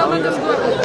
জন্য দোয়া করব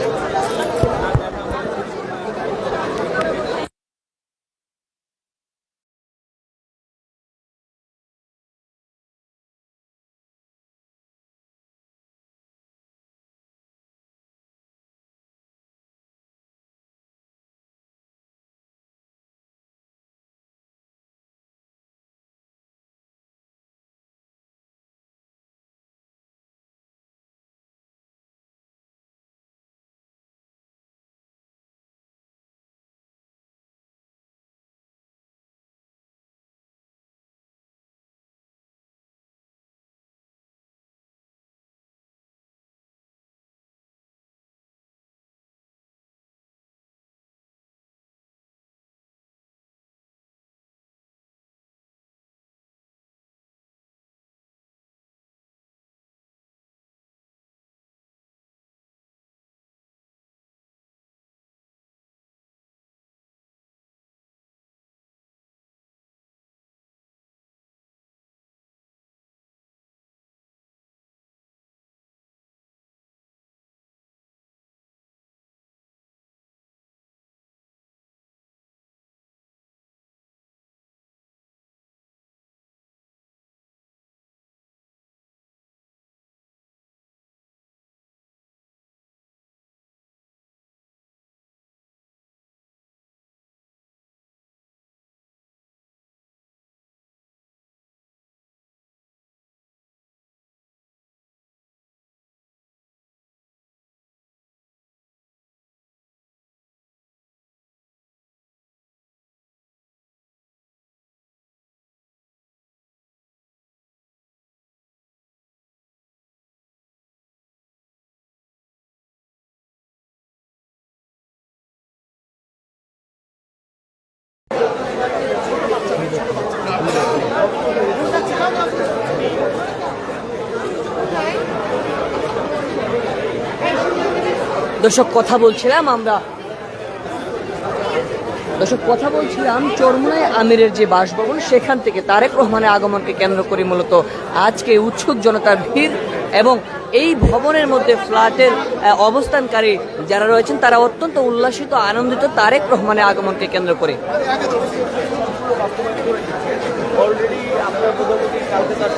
দর্শক কথা বলছিলাম আমরা। দর্শক কথা বলছিলাম চরমুনায় আমিরের যে বাসভবন, সেখান থেকে তারেক রহমানের আগমনকে কেন্দ্র করে মূলত আজকে উৎসুক জনতার ভিড় এবং এই ভবনের মধ্যে ফ্ল্যাটের অবস্থানকারী যারা রয়েছেন, তারা অত্যন্ত উল্লাসিত, আনন্দিত তারেক রহমানের আগমনকে কেন্দ্র করে। অলরেডি আপনার প্রধানমন্ত্রী কালকে তার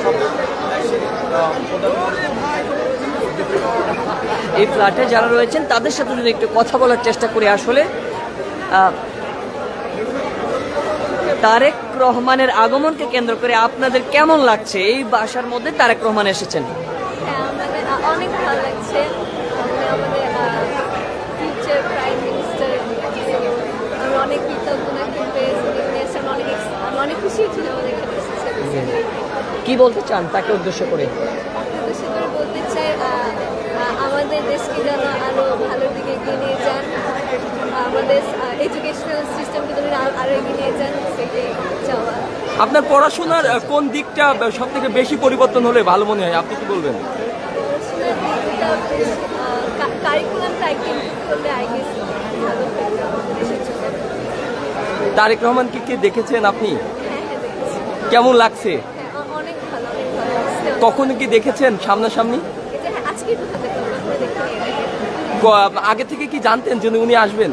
এই ফ্ল্যাটে যারা রয়েছেন তাদের সাথে যদি একটু কথা বলার চেষ্টা করি আসলে তারেক রহমানের আগমনকে কেন্দ্র করে আপনাদের কেমন লাগছে? এই বাসার মধ্যে তারেক রহমান এসেছেন। হ্যাঁ অনেক ভালো লাগছে। অনেক অনেক খুশি কি বলতে চান? তাকে উদ্দেশ্য করে উদ্দেশ্য করে বলতে চাই আ, আ, আমাদের দেশকে যেন আরও ভালোর দিকে এগিয়ে নিয়ে যান আমাদের এডুকেশনাল সিস্টেমকে যেন আরো- এগিয়ে নিয়ে যান সেটাই চাওয়া। আপনার পড়াশোনার কোন দিকটা সব থেকে বেশি পরিবর্তন হলে ভালো মনে হয়? আপনি কি বলবেন? ভালো তারেক রহমানকে কি দেখেছেন আপনি? হ্যাঁ হ্যাঁ কেমন লাগছে? হ্যাঁ ভালো ভালো কখন কি দেখেছেন সামনাসামনি? আজকে কোথা থেকে কখনো দেখিনি এটা। ক- আগে থেকে কি জানতেন যে উনি আসবেন?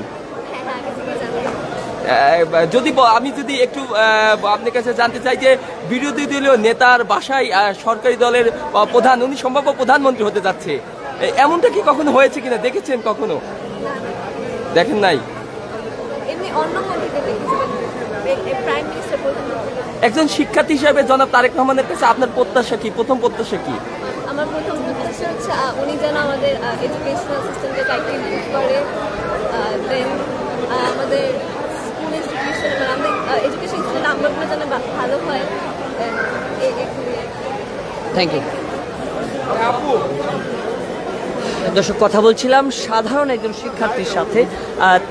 হ্যাঁ হ্যাঁ যদি আমি যদি একটু আপনার কাছে জানতে চাই যে বিরোধী দলীয় নেতার বাসায় সরকারি দলের প্রধান উনি সম্ভাব্য প্রধানমন্ত্রী হতে যাচ্ছে। এমনটা কি কখনো হয়েছে কিনা? দেখেছেন কখনো? দেখেন নাই? একজন শিক্ষার্থী হিসেবে জনাব তারেক রহমানের কাছে আপনার প্রত্যাশা কি? প্রথম প্রত্যাশা কি? আমার প্রথম উনি যেন আমাদের এডুকেশনাল সিস্টেমটাকে একটু ইমপ্রুভ করে দেন আমাদের স্কুল ইনস্টিটিউশন মানে আমাদের এডুকেশন ইনস্টিটিউশন নাম্বারগুলো যেন ভালো হয়। থ্যাংক ইউ দর্শক, কথা বলছিলাম, সাধারণ একজন শিক্ষার্থীর সাথে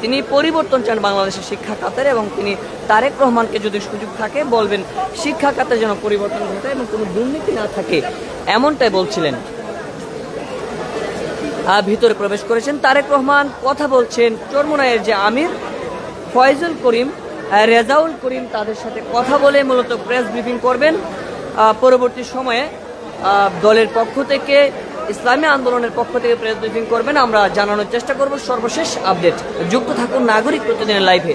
তিনি পরিবর্তন চান বাংলাদেশের শিক্ষা খাতের এবং তিনি তারেক রহমানকে যদি সুযোগ থাকে, বলবেন শিক্ষা খাতে যেন পরিবর্তন ঘটে এবং কোনো দুর্নীতি না থাকে, এমনটাই বলছিলেন ভিতরে প্রবেশ করেছেন। তারেক রহমান কথা বলছেন, চরমুনায়ের যে আমির, ফয়জুল করিম রেজাউল করিম তাদের সাথে কথা বলে মূলত প্রেস ব্রিফিং করবেন। পরবর্তী সময়ে দলের পক্ষ থেকে, ইসলামী আন্দোলনের পক্ষ থেকে প্রেস ব্রিফিং করবেন। আমরা জানানোর চেষ্টা করব সর্বশেষ আপডেট। যুক্ত থাকুন নাগরিক প্রতিদিনের লাইভে।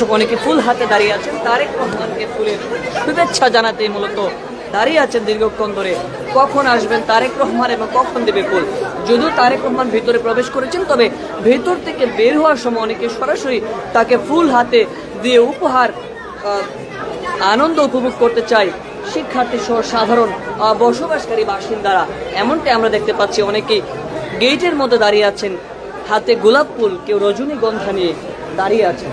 দর্শক অনেকে ফুল হাতে দাঁড়িয়ে আছেন, তারেক রহমানকে ফুলের শুভেচ্ছা জানাতে মূলত দাঁড়িয়ে আছেন দীর্ঘক্ষণ ধরে। কখন আসবেন তারেক রহমান এবং কখন দেবে ফুল? যদিও তারেক রহমান ভিতরে প্রবেশ করেছেন, তবে ভেতর থেকে বের হওয়ার সময় অনেকে সরাসরি তাকে ফুল হাতে দিয়ে উপহার আনন্দ উপভোগ করতে চাই শিক্ষার্থী সহ সাধারণ বসবাসকারী বাসিন্দারা। এমনটাই আমরা দেখতে পাচ্ছি। অনেকেই গেটের মধ্যে দাঁড়িয়ে আছেন, হাতে গোলাপ ফুল, কেউ রজনীগন্ধা নিয়ে দাঁড়িয়ে আছেন।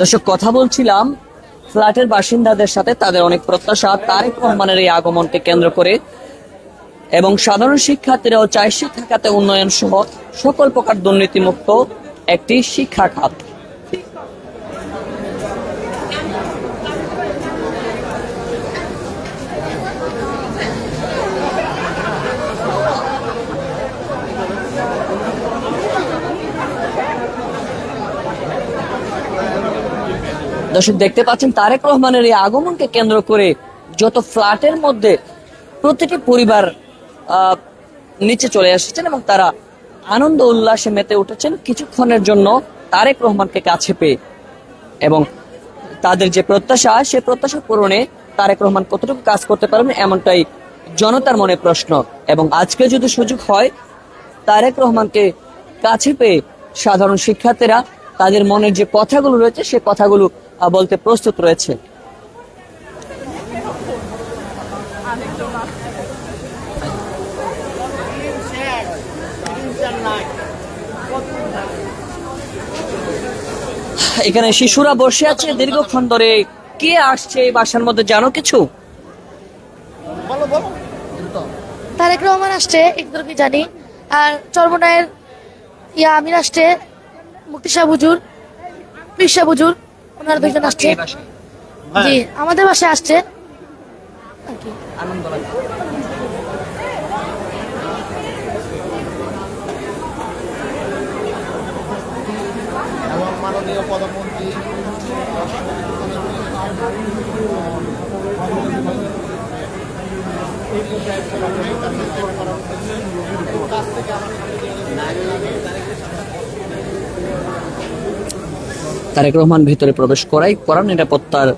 দর্শক, কথা বলছিলাম ফ্ল্যাটের বাসিন্দাদের সাথে, তাদের অনেক প্রত্যাশা, তারেক রহমানের এই আগমনকে কেন্দ্র করে। এবং সাধারণ শিক্ষার্থীরাও চায় শিক্ষা খাতে উন্নয়ন সহ সকল প্রকার দুর্নীতিমুক্ত একটি শিক্ষা খাত দর্শক দেখতে পাচ্ছেন, তারেক রহমানের এই আগমনকে কেন্দ্র করে যত ফ্ল্যাটের মধ্যে প্রতিটি পরিবার নিচে চলে এসেছেন এবং তারা আনন্দ উল্লাসে মেতে উঠেছেন কিছুক্ষণের জন্য তারেক রহমানকে কাছে পেয়ে। এবং তাদের যে প্রত্যাশা, সে প্রত্যাশা পূরণে তারেক রহমান কতটুকু কাজ করতে পারবেন এমনটাই জনতার মনে প্রশ্ন। এবং আজকে যদি সুযোগ হয়, তারেক রহমানকে কাছে পেয়ে সাধারণ শিক্ষার্থীরা তাদের মনের যে কথাগুলো রয়েছে, সে কথাগুলো বলতে প্রস্তুত রয়েছে। এখানে শিশুরা বসে আছে, দীর্ঘক্ষণ ধরে। কে আসছে এই বাসার মধ্যে, জানো কিছু? তারেক রহমান আসছে, এগুলো জানি। আর চর্মনায়ের ইয়া আমির আসছে, মুক্তি শাহ বুজুর শাহ বুজুর ওনারা দুইজন আসছে। জি আমাদের বাসায় আসছে। আনন্দ এবং মাননীয় প্রধানমন্ত্রী তারেক রহমান ভিতরে প্রবেশ করাই কড়া নিরাপত্তার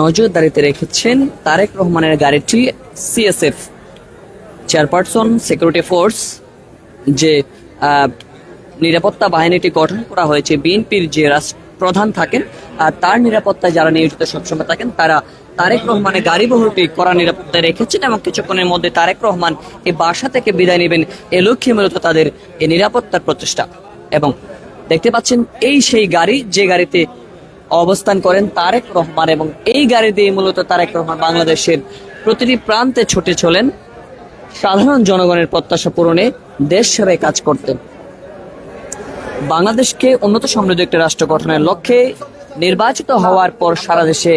নজরদারিতে রেখেছেন তারেক রহমানের গাড়িটি সিএসএফ চেয়ারপারসন সিকিউরিটি ফোর্স যে নিরাপত্তা বাহিনীটি গঠন করা হয়েছে, বিএনপির যে প্রধান থাকেন, আর তার নিরাপত্তায় যারা নিয়োজিত সবসময় থাকেন, তারা তারেক রহমানের গাড়ি বহরটি কড়া নিরাপত্তায় রেখেছেন এবং কিছুক্ষণের মধ্যে তারেক রহমান এই বাসা থেকে বিদায় নেবেন। এ লক্ষ্যে মূলত তাদের এই নিরাপত্তার প্রচেষ্টা এবং দেখতে পাচ্ছেন, এই সেই গাড়ি, যে গাড়িতে অবস্থান করেন তারেক রহমান এবং এই গাড়ি দিয়ে মূলত তারেক রহমান বাংলাদেশের প্রতিটি প্রান্তে ছুটে চলেন। সাধারণ জনগণের প্রত্যাশা পূরণে দেশ সেবায় কাজ করতেন। বাংলাদেশকে উন্নত সমৃদ্ধ একটি রাষ্ট্র গঠনের লক্ষ্যে নির্বাচিত হওয়ার পর সারা দেশে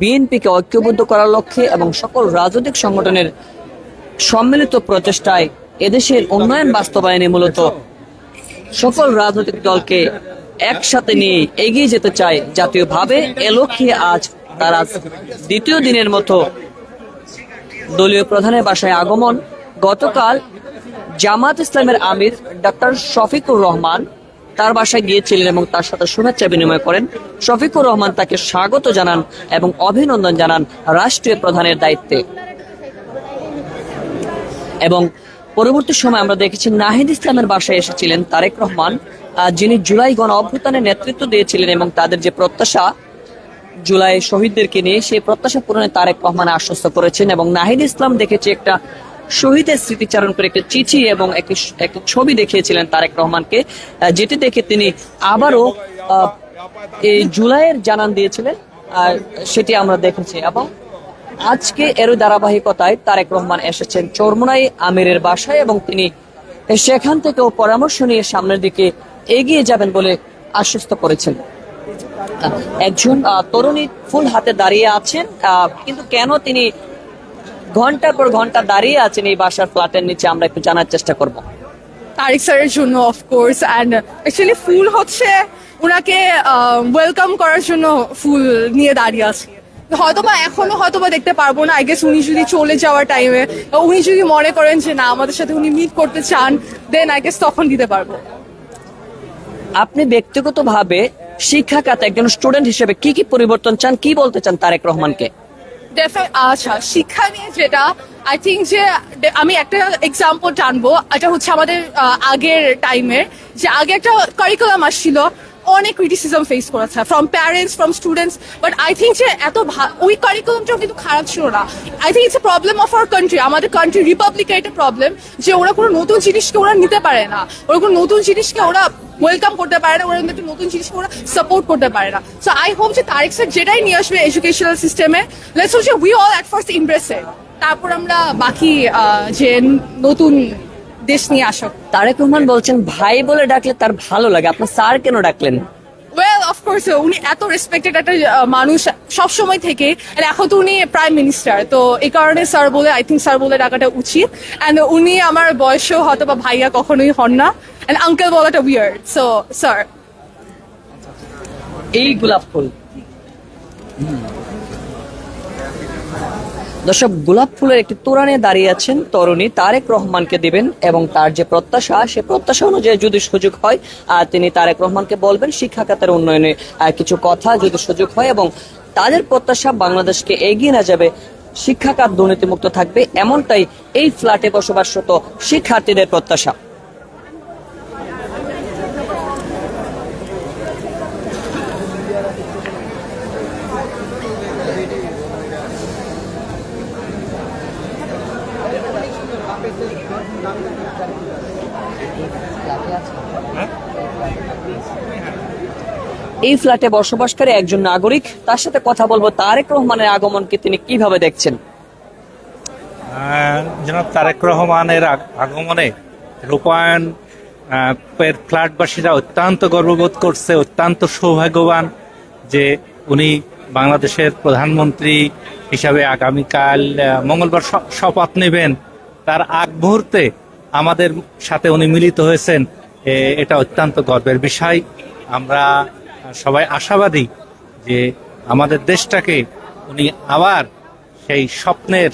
বিএনপিকে ঐক্যবদ্ধ করার লক্ষ্যে এবং সকল রাজনৈতিক সংগঠনের সম্মিলিত প্রচেষ্টায় এদেশের উন্নয়ন বাস্তবায়নে মূলত সকল রাজনৈতিক দলকে একসাথে নিয়ে এগিয়ে যেতে চায় জাতীয়ভাবে এ লক্ষ্যে আজ তারা দ্বিতীয় দিনের মতো দলীয় প্রধানের বাসায় আগমন। গতকাল জামাত ইসলামের আমির ডক্টর শফিকুর রহমান তার বাসায় গিয়েছিলেন এবং তার সাথে শুভেচ্ছা বিনিময় করেন। শফিকুর রহমান তাকে স্বাগত জানান এবং অভিনন্দন জানান রাষ্ট্রীয় প্রধানের দায়িত্বে। এবং পরবর্তী সময় আমরা দেখেছি নাহিদ ইসলামের বাসায় এসেছিলেন তারেক রহমান যিনি জুলাই গণ অভ্যুত্থানের নেতৃত্ব দিয়েছিলেন এবং তাদের যে প্রত্যাশা জুলাই শহীদদেরকে নিয়ে, সেই প্রত্যাশা পূরণে তারেক রহমান আশ্বস্ত করেছেন এবং নাহিদ ইসলাম দেখেছি একটা শহীদের স্মৃতিচারণ করে একটা চিঠি এবং একটি ছবি দেখিয়েছিলেন তারেক রহমানকে যেটি দেখে তিনি আবারও এই জুলাইয়ের জানান দিয়েছিলেন, আর সেটি আমরা দেখেছি। এবং আজকে এর ধারাবাহিকতায় তারেক রহমান এসেছেন চরমোনাই আমিরের বাসায় এবং তিনি সেখান থেকেও পরামর্শ নিয়ে সামনের দিকে এগিয়ে যাবেন বলে আশ্বস্ত করেছেন। একজন তরুণী ফুল হাতে দাঁড়িয়ে আছেন কিন্তু কেন তিনি ঘণ্টার পর ঘণ্টা দাঁড়িয়ে আছেন এই বাসার ফ্ল্যাটের নিচে আমরা একটু জানার চেষ্টা করব। তারিক স্যারের জন্য অফকোর্স অ্যান্ড অ্যাকচুয়ালি ফুল হচ্ছে ওনাকে ওয়েলকাম করার জন্য ফুল নিয়ে দাঁড়িয়ে আছি। হয়তোবা এখনও হয়তোবা দেখতে পারব না। আই গেস উনি যদি চলে যাওয়ার টাইমে উনি যদি মনে করেন যে না আমাদের সাথে উনি মিট করতে চান দেন আই গেস তখন দিতে পারব। আপনি ব্যক্তিগতভাবে শিক্ষা খাতে একজন স্টুডেন্ট হিসেবে কি কি পরিবর্তন চান কি বলতে চান তারেক রহমানকে? আচ্ছা শিক্ষা নিয়ে যেটা আই থিঙ্ক যে আমি একটা এক্সাম্পল টানবো। এটা হচ্ছে আমাদের আগের টাইমের যে আগে একটা কারিকুলাম আসছিল অনেক ক্রিটিসিজম ফেস করেছে from parents from students but I think যে এত ওই কারিকুলামটাও কিন্তু খারাপ ছিল না। I think it's a problem of our country আমাদের কান্ট্রি রিপাবলিকের একটা প্রবলেম যে ওরা কোনো নতুন জিনিসকে ওরা নিতে পারে না। ওরা কোনো নতুন জিনিসকে ওরা ওয়েলকাম করতে পারে না, ওরা একটা নতুন জিনিসকে ওরা সাপোর্ট করতে পারে না। সো আই হোপ যে তারেক স্যার যেটাই নিয়ে আসবে এডুকেশনাল সিস্টেমে লেটস যে we all at first impress তারপর আমরা বাকি যে নতুন দেশ নিয়ে আসক তারেক রহমান বলছেন ভাই বলে ডাকলে তার ভালো লাগে। আপনার স্যার কেন ডাকলেন? ওয়েল অফকোর্স উনি এত রেসপেক্টেড একটা মানুষ সব সময় থেকে আর এখন তো উনি প্রাইম মিনিস্টার তো এই কারণে স্যার বলে আই থিঙ্ক স্যার বলে ডাকাটা উচিত। অ্যান্ড উনি আমার বয়সেও হয়তো বা ভাইয়া কখনোই হন না। অ্যান্ড আঙ্কেল বলাটা উইয়ার্ড সো স্যার এই গোলাপ ফুল। দর্শক, গোলাপ ফুলের একটি তোরানে দাঁড়িয়ে আছেন তরুণী তারেক রহমানকে দিবেন এবং তার যে প্রত্যাশা, সে প্রত্যাশা অনুযায়ী যদি সুযোগ হয় আর তিনি তারেক রহমানকে বলবেন শিক্ষা খাতের উন্নয়নে কিছু কথা যদি সুযোগ হয় এবং তাদের প্রত্যাশা বাংলাদেশকে এগিয়ে না যাবে, শিক্ষা খাত দুর্নীতিমুক্ত থাকবে, এমনটাই এই ফ্ল্যাটে বসবাসরত শিক্ষার্থীদের প্রত্যাশা। এই ফ্ল্যাটে বসবাসকারী একজন নাগরিক, তার সাথে কথা বলব তারেক রহমানের আগমনকে তিনি কীভাবে দেখছেন? জনাব তারেক রহমানের আগমনে রূপায়ণ ফ্ল্যাটবাসীরা অত্যন্ত গর্ববোধ করছে, অত্যন্ত সৌভাগ্যবান যে উনি বাংলাদেশের প্রধানমন্ত্রী হিসাবে আগামীকাল মঙ্গলবার শপথ নেবেন। তার আগ মুহূর্তে আমাদের সাথে উনি মিলিত হয়েছেন এটা অত্যন্ত গর্বের বিষয়। আমরা সবাই আশাবাদী যে আমাদের দেশটাকে উনি আবার সেই স্বপ্নের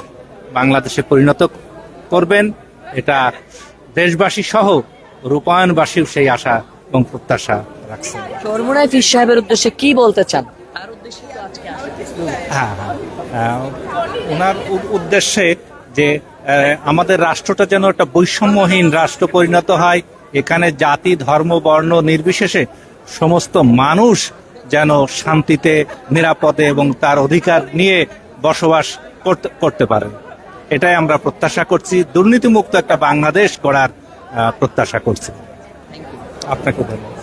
বাংলাদেশে পরিণত করবেন। এটা দেশবাসী সহ রূপায়ণবাসীও সেই আশা এবং প্রত্যাশা রাখছেন। চরমুনায় ফির সাহেবের উদ্দেশ্যে কি বলতে চান। হ্যাঁ হ্যাঁ। ওনার উদ্দেশ্যে যে আমাদের রাষ্ট্রটা যেন একটা বৈষম্যহীন রাষ্ট্র পরিণত হয় এখানে জাতি ধর্ম বর্ণ নির্বিশেষে সমস্ত মানুষ যেন শান্তিতে, নিরাপদে এবং তার অধিকার নিয়ে বসবাস করতে করতে পারে। এটাই আমরা প্রত্যাশা করছি। দুর্নীতিমুক্ত একটা বাংলাদেশ করার প্রত্যাশা করছি। আপনাকে ধন্যবাদ।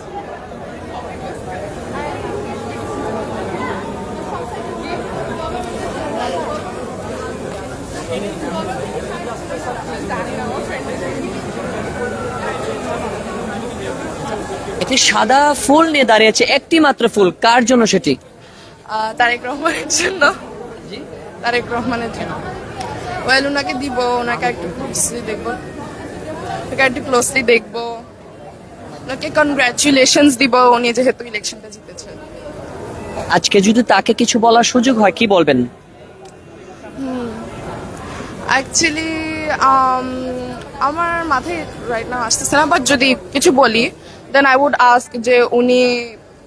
একটি সাদা ফুল নিয়ে দাঁড়িয়েছে একটি মাত্র ফুল কার জন্য সেটি? তারেক রহমানের জন্য। তারেক রহমানের জন্য। ওয়েল ওনাকে দিব ওনাকে একটু ক্লোজলি দেখব। ওনাকে একটু ক্লোজলি দেখব। ওনাকে কনগ্রাচুলেশনস দিব উনি যেহেতু ইলেকশনটা জিতেছেন। আজকে যদি তাকে কিছু বলার সুযোগ হয় কি বলবেন? অ্যাকচুয়ালি um, আমার মাথায় রাইট নাও আসতেছে না বাট যদি কিছু বলি দেন আই উড আস্ক যে উনি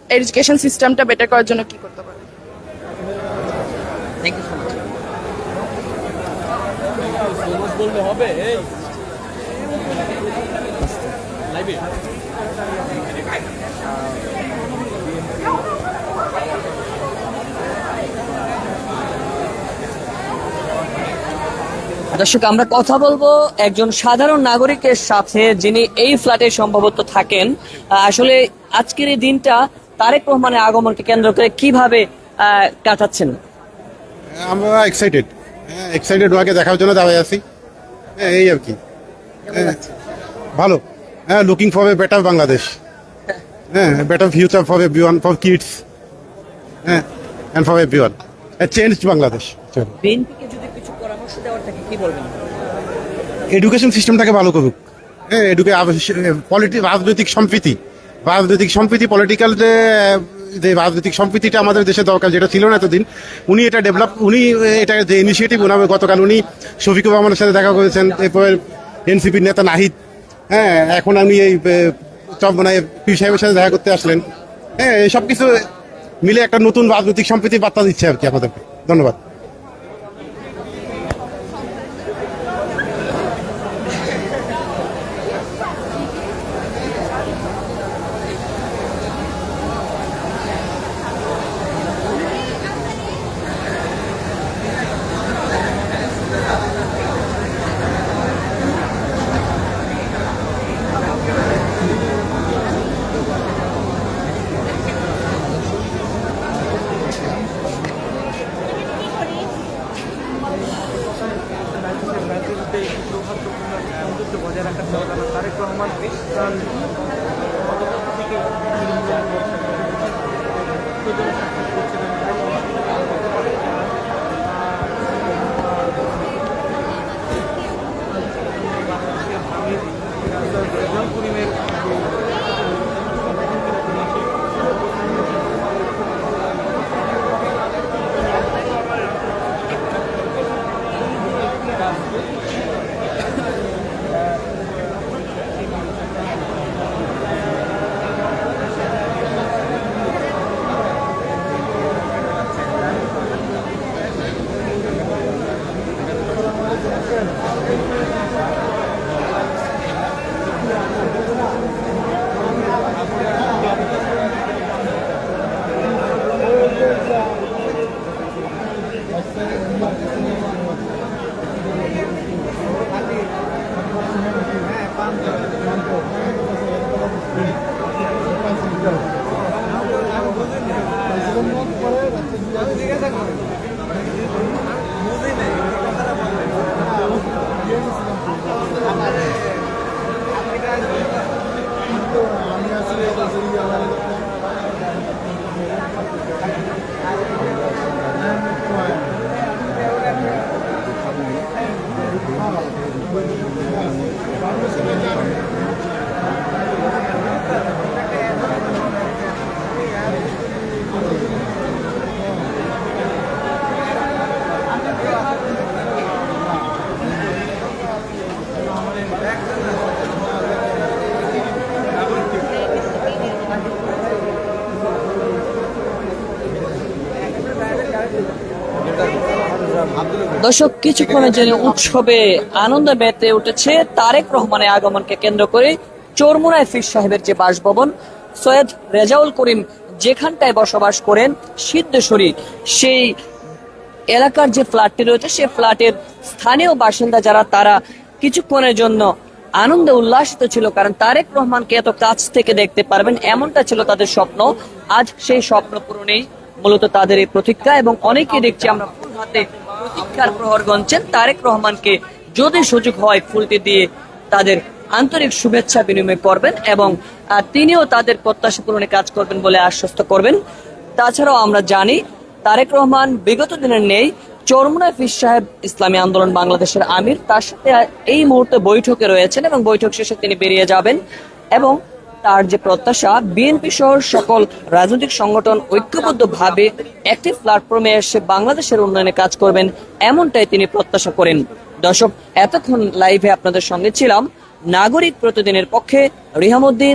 এডুকেশন সিস্টেমটা বেটার করার জন্য কি করতে পারে থ্যাংক ইউ সো মাচ বললে হবে লাইভে দর্শক আমরা কথা বলব একজন সাধারণ নাগরিকের সাথে যিনি এই ফ্ল্যাটে সম্ভবত থাকেন। আসলে আজকের এই দিনটা তারেক রহমানের আগমনকে কেন্দ্র করে কীভাবে কাটাচ্ছেন? আমরা এক্সাইটেড এক্সাইটেড ওনাকে দেখার জন্য দাঁড়িয়ে আছি। হ্যাঁ এই আর কি। হ্যাঁ, ভালো। হ্যাঁ looking for a better Bangladesh হ্যাঁ better future for every one for kids হ্যাঁ and for every one change Bangladesh বিএনপিকে যদি কিছু পরামর্শ দেওয়ার থাকে কি বলবেন? এডুকেশন সিস্টেমটাকে ভালো করুক। হ্যাঁ এডুকে পলিটি রাজনৈতিক সম্প্রীতি। রাজনৈতিক সম্প্রীতি পলিটিক্যাল যে যে রাজনৈতিক সম্প্রীতিটা আমাদের দেশে দরকার, যেটা ছিল না এতদিন, উনি এটা ডেভেলপ উনি এটা যে ইনিশিয়েটিভ উনার গতকাল উনি শফিকুর রহমানের সাথে দেখা করেছেন, এরপরে এনসিপির নেতা নাহিদ। হ্যাঁ এখন আমি এই মানে পি সাহেবের সাথে দেখা করতে আসলেন। হ্যাঁ এই সব কিছু মিলে একটা নতুন রাজনৈতিক সম্প্রীতির বার্তা দিচ্ছে আর কি আমাদেরকে। ধন্যবাদ। I'm দর্শক, কিছুক্ষণের জন্য উৎসবে আনন্দ মেতে উঠেছে তারেক রহমানের আগমনকে কেন্দ্র করে চরমুনায় ফির সাহেবের যে বাসভবন, সৈয়দ রেজাউল করিম যেখানটায় বসবাস করেন সিদ্ধেশ্বরী, সেই এলাকার যে ফ্ল্যাটটি রয়েছে, সে ফ্ল্যাটের স্থানীয় বাসিন্দা যারা, তারা কিছুক্ষণের জন্য আনন্দে উল্লাসিত ছিল, কারণ তারেক রহমানকে এত কাছ থেকে দেখতে পারবেন, এমনটা ছিল তাদের স্বপ্ন। আজ সেই স্বপ্ন পূরণেই মূলত তাদের এই প্রতীক্ষা এবং অনেকেই দেখছি আমরা ফুল হাতে প্রতীক্ষার প্রহর গঞ্চেন তারেক রহমানকে যদি সুযোগ হয় ফুলটি দিয়ে তাদের আন্তরিক শুভেচ্ছা বিনিময় করবেন এবং তিনিও তাদের প্রত্যাশা পূরণে কাজ করবেন বলে আশ্বস্ত করবেন। তাছাড়াও আমরা জানি, তারেক রহমান বিগত দিনের নেই। চরমুনা ফিস সাহেব ইসলামী আন্দোলন বাংলাদেশের আমির। তার সাথে এই মুহূর্তে বৈঠকে রয়েছেন এবং বৈঠক শেষে তিনি বেরিয়ে যাবেন এবং তার যে প্রত্যাশা বিএনপি সহ সকল রাজনৈতিক সংগঠন ঐক্যবদ্ধভাবে একটি প্ল্যাটফর্মে এসে বাংলাদেশের উন্নয়নে কাজ করবেন, এমনটাই তিনি প্রত্যাশা করেন। দর্শক, এতক্ষণ লাইভে আপনাদের সঙ্গে ছিলাম। নাগরিক প্রতিদিনের পক্ষে রিহামুদ্দিন